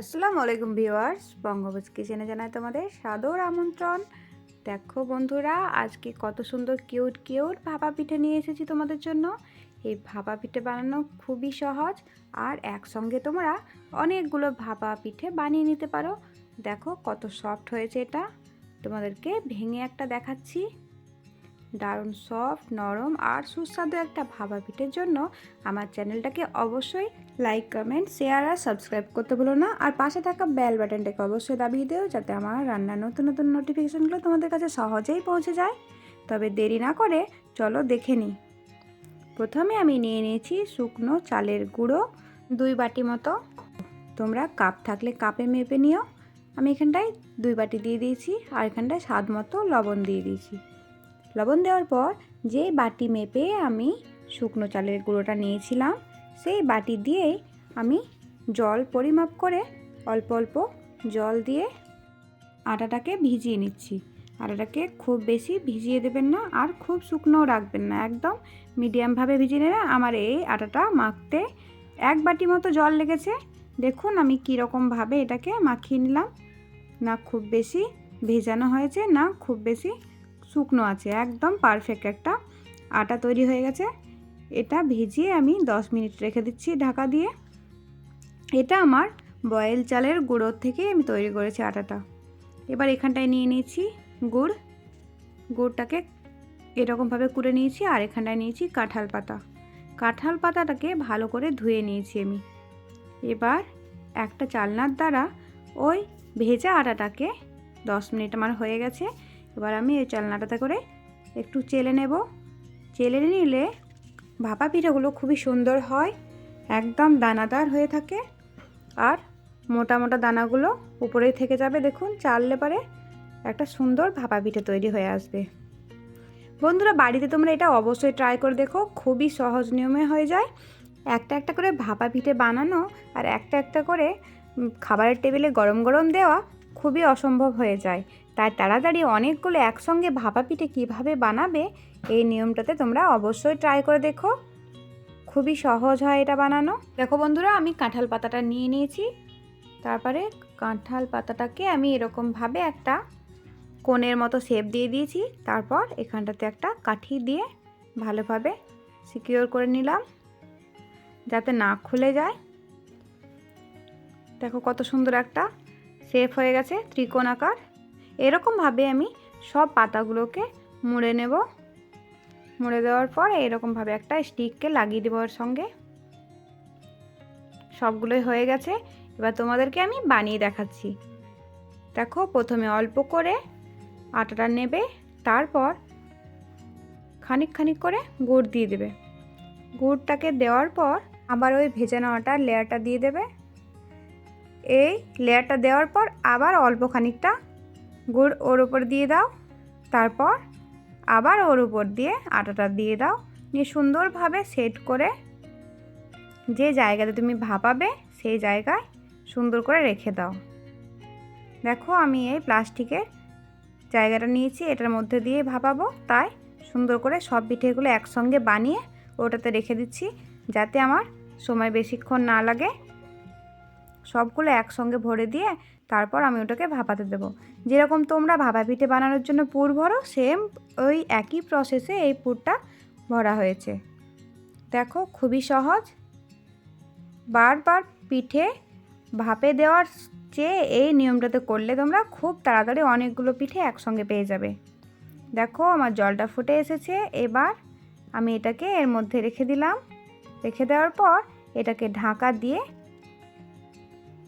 আসসালামু আলাইকুম ভিউয়ার্স বঙ্গভোজ কিচেনে জানায় তোমাদের সাদর আমন্ত্রণ। দেখো বন্ধুরা, আজকে কত সুন্দর কিউট কিউট ভাপা পিঠে নিয়ে এসেছি তোমাদের জন্য। এই ভাপা পিঠে বানানো খুবই সহজ আর একসঙ্গে তোমরা অনেকগুলো ভাপা পিঠে বানিয়ে নিতে পারো। দেখো কত সফট হয়েছে এটা। তোমাদেরকে ভেঙে একটা দেখাচ্ছি। দারুণ সফট, নরম আর সুস্বাদু একটা ভাপা পিঠের জন্য আমার চ্যানেলটাকে অবশ্যই লাইক কমেন্ট শেয়ার আর সাবস্ক্রাইব করতে ভুলো না। আর পাশে থাকা বেল বাটনটাকে অবশ্যই দাবিয়ে দিও যাতে আমার রান্নার নতুন নতুন নোটিফিকেশানগুলো তোমাদের কাছে সহজেই পৌঁছে যায়। তবে দেরি না করে চলো দেখে নিই। প্রথমে আমি নিয়ে নিয়েছি শুকনো চালের গুঁড়ো দুই বাটি মতো। তোমরা কাপ থাকলে কাপে মেপে নিও। আমি এখানটায় দুই বাটি দিয়ে দিয়েছি আর এখানটায় স্বাদ মতো লবণ দিয়ে দিয়েছি। লবণ দেওয়ার পর যে বাটি মেপে আমি শুকনো চালের গুঁড়োটা নিয়েছিলাম। সেই বাটি দিয়েই আমি জল পরিমাপ করে অল্প অল্প জল দিয়ে আটাটাকে ভিজিয়ে নিচ্ছি। আটাটাকে খুব বেশি ভিজিয়ে দেবেন না আর খুব শুকনোও রাখবেন না। একদম মিডিয়ামভাবে ভিজিয়ে নেবে আমার এই আটাটা মাখতে এক বাটি মতো জল লেগেছে। দেখুন আমি কীরকমভাবে এটাকে মাখিয়ে নিলাম। না খুব বেশি ভেজানো হয়েছে, না খুব বেশি শুকনো আছে। একদম পারফেক্ট একটা আটা তৈরি হয়ে গেছে। এটা ভিজিয়ে আমি 10 মিনিট রেখে দিচ্ছি ঢাকা দিয়ে। এটা আমার বয়েল চালের গুঁড়োর থেকে আমি তৈরি করেছি আটাটা। এবার এখানটায় নিয়ে নিয়েছি গুড়। গুড়টাকে এরকমভাবে কুড়ে নিয়েছি আর এখানটায় নিয়েছি কাঁঠাল পাতা। কাঁঠাল পাতাটাকে ভালো করে ধুয়ে নিয়েছি আমি। এবার একটা চালনার দ্বারা ওই ভেজা আটাটাকে দশ মিনিট আমার হয়ে গেছে। এবার আমি এই চালনাটাতে করে একটু চেলে নেব। চেলে নিলে ভাপা পিঠাগুলো খুবই সুন্দর হয়, একদম দানাদার হয়ে থাকে। আর মোটা মোটা দানাগুলো উপরেই থেকে যাবে, দেখুন, চাললে পারে একটা সুন্দর ভাপা পিঠে তৈরি হয়ে আসবে। বন্ধুরা, বাড়িতে তোমরা এটা অবশ্যই ট্রাই করে দেখো, খুবই সহজ নিয়মে হয়ে যায়। একটা একটা করে ভাপা পিঠে বানানো আর একটা একটা করে খাবারের টেবিলে গরম গরম দেওয়া খুবই অসম্ভব হয়ে যায়। তাই তাড়াতাড়ি অনেকগুলো একসঙ্গে ভাপা পিঠে কীভাবে বানাবে, এই নিয়মটাতে তোমরা অবশ্যই ট্রাই করে দেখো। খুবই সহজ হয় এটা বানানো। দেখো বন্ধুরা, আমি কাঁঠাল পাতাটা নিয়ে নিয়েছি। তারপরে কাঁঠাল পাতাটাকে আমি এরকমভাবে একটা কোণের মতো শেপ দিয়ে দিয়েছি। তারপর এখানটাতে একটা কাঠি দিয়ে ভালোভাবে সিকিওর করে নিলাম, যাতে না খুলে যায়। দেখো কত সুন্দর একটা শেপ হয়ে গেছে ত্রিকোণ আকার এরকমভাবে আমি সব পাতাগুলোকে মুড়ে নেব। মুড়ে দেওয়ার পর এরকমভাবে একটা স্টিককে লাগিয়ে দেবো ওর সঙ্গে। সবগুলোই হয়ে গেছে। এবার তোমাদেরকে আমি বানিয়ে দেখাচ্ছি। দেখো, প্রথমে অল্প করে আটাটা নেবে, তারপর খানিক খানিক করে গুড় দিয়ে দেবে। গুড়টাকে দেওয়ার পর আবার ওই ভেজানো আটার লেয়ারটা দিয়ে দেবে। এই লেয়ারটা দেওয়ার পর আবার অল্প খানিকটা গুড় ওর উপর দিয়ে দাও। তারপর আবার ওর উপর দিয়ে আটাটা দিয়ে দাও। নিয়ে সুন্দরভাবে সেট করে যে জায়গাতে তুমি ভাপাবে সেই জায়গায় সুন্দর করে রেখে দাও। দেখো আমি এই প্লাস্টিকের জায়গাটা নিয়েছি, এটার মধ্যে দিয়ে ভাপাবো। তাই সুন্দর করে সব পিঠেগুলো একসঙ্গে বানিয়ে ওটাতে রেখে দিচ্ছি, যাতে আমার সময় বেশিক্ষণ না লাগে। সবগুলো একসঙ্গে ভরে দিয়ে তারপর আমি ওটাকে ভাপাতে দেবো। যেরকম তোমরা ভাপা পিঠে বানানোর জন্য পুর ভরো সেম ওই একই প্রসেসে এই পুরটা ভরা হয়েছে। দেখো খুবই সহজ। বারবার পিঠে ভাপে দেওয়ার চেয়ে এই নিয়মটাতে করলে তোমরা খুব তাড়াতাড়ি অনেকগুলো পিঠে একসঙ্গে পেয়ে যাবে। দেখো আমার জলটা ফুটে এসেছে, এবার আমি এটাকে এর মধ্যে রেখে দিলাম। রেখে দেওয়ার পর এটাকে ঢাকা দিয়ে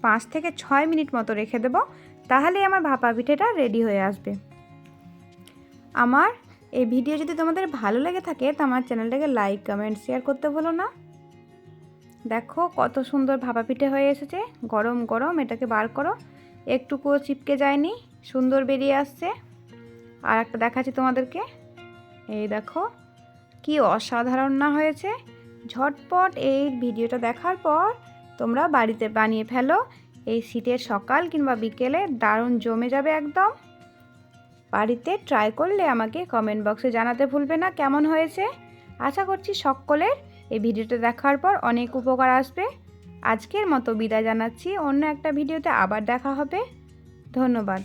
পাঁচ থেকে ছয় মিনিট মতো রেখে দেব, তাহলেই আমার ভাপা পিঠেটা রেডি হয়ে আসবে। আমার এই ভিডিও যদি তোমাদের ভালো লেগে থাকে, তো আমার চ্যানেলটাকে লাইক কমেন্ট শেয়ার করতে ভুলো না। দেখো কত সুন্দর ভাপা পিঠে হয়ে এসেছে। গরম গরম, এটাকে বার করো। একটুকুও চিপকে যায়নি, সুন্দর বেরিয়ে আসছে। আর একটা দেখাচ্ছি তোমাদেরকে। এই দেখো, কি অসাধারণ না হয়েছে? ঝটপট এই ভিডিওটা দেখার পর তোমরা বাড়িতে বানিয়ে ফেলো। এই শীতের সকাল কিংবা বিকেলে দারুণ জমে যাবে একদম। বাড়িতে ট্রাই করলে আমাকে কমেন্ট বক্সে জানাতে ভুলবে না কেমন হয়েছে। আশা করছি সকলের এই ভিডিওটা দেখার পর অনেক উপকার আসবে। আজকের মতো বিদায় জানাচ্ছি। অন্য একটা ভিডিওতে আবার দেখা হবে। ধন্যবাদ।